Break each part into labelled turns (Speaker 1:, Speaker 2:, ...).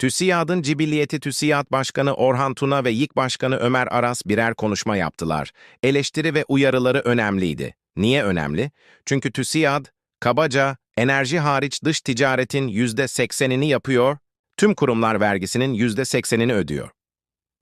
Speaker 1: TÜSİAD'ın Cibiliyeti TÜSİAD Başkanı Orhan Tuna ve YİK Başkanı Ömer Aras birer konuşma yaptılar. Eleştiri ve uyarıları önemliydi. Niye önemli? Çünkü TÜSİAD, kabaca enerji hariç dış ticaretin %80'ini yapıyor, tüm kurumlar vergisinin %80'ini ödüyor.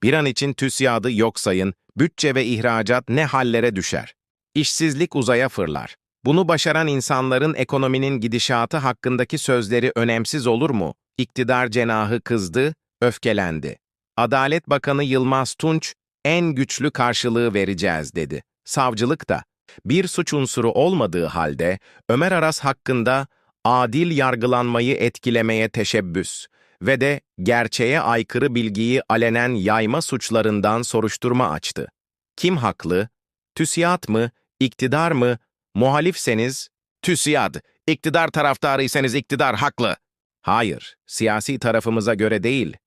Speaker 1: Bir an için TÜSİAD'ı yok sayın, bütçe ve ihracat ne hallere düşer. İşsizlik uzaya fırlar. Bunu başaran insanların ekonominin gidişatı hakkındaki sözleri önemsiz olur mu? İktidar cenahı kızdı, öfkelendi. Adalet Bakanı Yılmaz Tunç, en güçlü karşılığı vereceğiz dedi. Savcılık da, bir suç unsuru olmadığı halde Ömer Aras hakkında adil yargılanmayı etkilemeye teşebbüs ve de gerçeğe aykırı bilgiyi alenen yayma suçlarından soruşturma açtı. Kim haklı? TÜSİAD mı, iktidar mı, muhalifseniz TÜSİAD, iktidar taraftarıysanız iktidar haklı. Hayır, siyasi tarafımıza göre değil.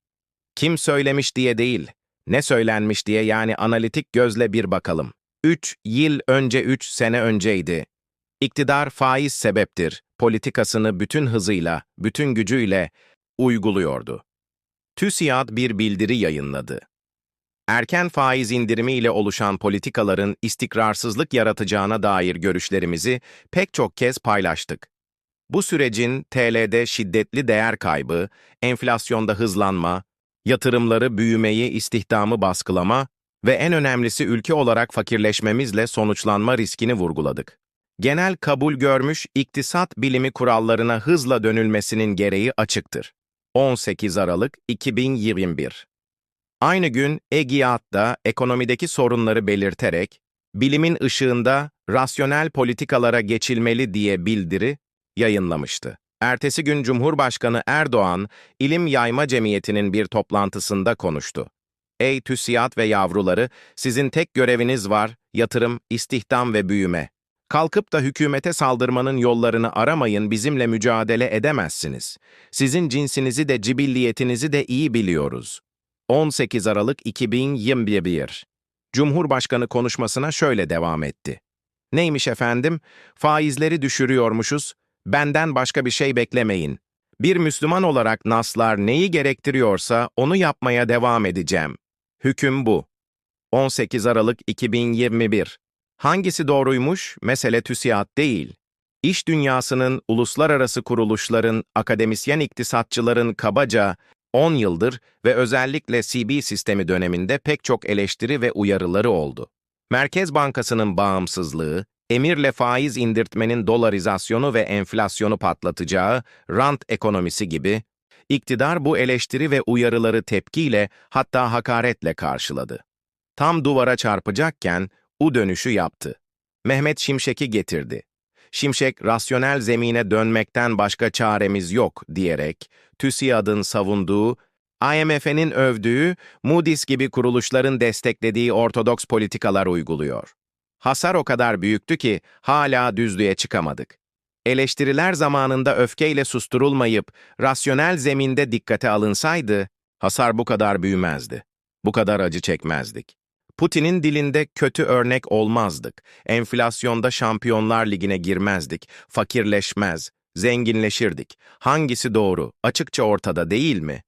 Speaker 1: Kim söylemiş diye değil, ne söylenmiş diye yani analitik gözle bir bakalım. 3 yıl önce 3 sene önceydi. İktidar faiz sebeptir, politikasını bütün hızıyla, bütün gücüyle uyguluyordu. TÜSİAD bir bildiri yayınladı. Erken faiz indirimi ile oluşan politikaların istikrarsızlık yaratacağına dair görüşlerimizi pek çok kez paylaştık. Bu sürecin TL'de şiddetli değer kaybı, enflasyonda hızlanma, yatırımları büyümeyi, istihdamı baskılama ve en önemlisi ülke olarak fakirleşmemizle sonuçlanma riskini vurguladık. Genel kabul görmüş iktisat bilimi kurallarına hızla dönülmesinin gereği açıktır. 18 Aralık 2021 Aynı gün EGİAD da ekonomideki sorunları belirterek, bilimin ışığında rasyonel politikalara geçilmeli diye bildiri yayınlamıştı. Ertesi gün Cumhurbaşkanı Erdoğan, İlim Yayma Cemiyeti'nin bir toplantısında konuştu. Ey TÜSİAD ve yavruları, sizin tek göreviniz var, yatırım, istihdam ve büyüme. Kalkıp da hükümete saldırmanın yollarını aramayın, bizimle mücadele edemezsiniz. Sizin cinsinizi de cibilliyetinizi de iyi biliyoruz. 18 Aralık 2021 Cumhurbaşkanı konuşmasına şöyle devam etti. Neymiş efendim? Faizleri düşürüyormuşuz, benden başka bir şey beklemeyin. Bir Müslüman olarak naslar neyi gerektiriyorsa onu yapmaya devam edeceğim. Hüküm bu. 18 Aralık 2021 Hangisi doğruymuş? Mesele TÜSİAD değil. İş dünyasının, uluslararası kuruluşların, akademisyen iktisatçıların kabaca 10 yıldır ve özellikle CB sistemi döneminde pek çok eleştiri ve uyarıları oldu. Merkez Bankası'nın bağımsızlığı, emirle faiz indirtmenin dolarizasyonu ve enflasyonu patlatacağı rant ekonomisi gibi, iktidar bu eleştiri ve uyarıları tepkiyle hatta hakaretle karşıladı. Tam duvara çarpacakken U dönüşü yaptı. Mehmet Şimşek'i getirdi. Şimşek, rasyonel zemine dönmekten başka çaremiz yok diyerek, TÜSİAD'ın savunduğu, IMF'nin övdüğü, Moody's gibi kuruluşların desteklediği ortodoks politikalar uyguluyor. Hasar o kadar büyüktü ki hala düzlüğe çıkamadık. Eleştiriler zamanında öfkeyle susturulmayıp rasyonel zeminde dikkate alınsaydı, hasar bu kadar büyümezdi. Bu kadar acı çekmezdik. Putin'in dilinde kötü örnek olmazdık. Enflasyonda Şampiyonlar Ligi'ne girmezdik. Fakirleşmez, zenginleşirdik. Hangisi doğru? Açıkça ortada değil mi?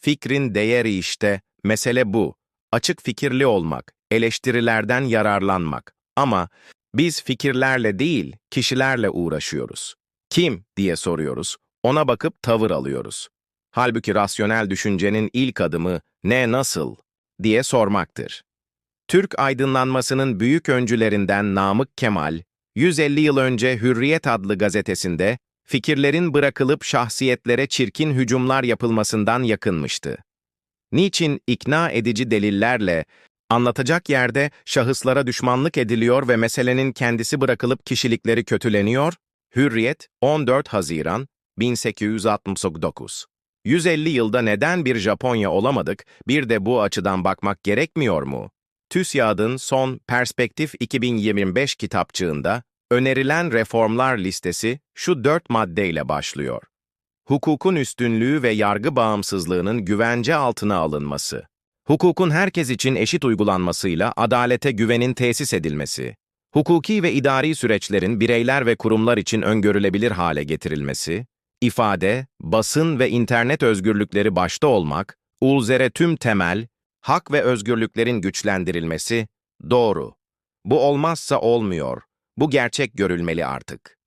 Speaker 1: Fikrin değeri işte, mesele bu. Açık fikirli olmak, eleştirilerden yararlanmak. Ama biz fikirlerle değil, kişilerle uğraşıyoruz. Kim diye soruyoruz. Ona bakıp tavır alıyoruz. Halbuki rasyonel düşüncenin ilk adımı ne nasıl diye sormaktır. Türk aydınlanmasının büyük öncülerinden Namık Kemal, 150 yıl önce Hürriyet adlı gazetesinde fikirlerin bırakılıp şahsiyetlere çirkin hücumlar yapılmasından yakınmıştı. Niçin ikna edici delillerle, anlatacak yerde şahıslara düşmanlık ediliyor ve meselenin kendisi bırakılıp kişilikleri kötüleniyor? Hürriyet, 14 Haziran 1869 150 yılda neden bir Japonya olamadık, bir de bu açıdan bakmak gerekmiyor mu? TÜSİAD'ın son Perspektif 2025 kitapçığında önerilen reformlar listesi şu dört maddeyle başlıyor. Hukukun üstünlüğü ve yargı bağımsızlığının güvence altına alınması. Hukukun herkes için eşit uygulanmasıyla adalete güvenin tesis edilmesi. Hukuki ve idari süreçlerin bireyler ve kurumlar için öngörülebilir hale getirilmesi. ifade, basın ve internet özgürlükleri başta olmak, ulzere tüm temel, hak ve özgürlüklerin güçlendirilmesi, doğru. Bu olmazsa olmuyor. Bu gerçek görülmeli artık.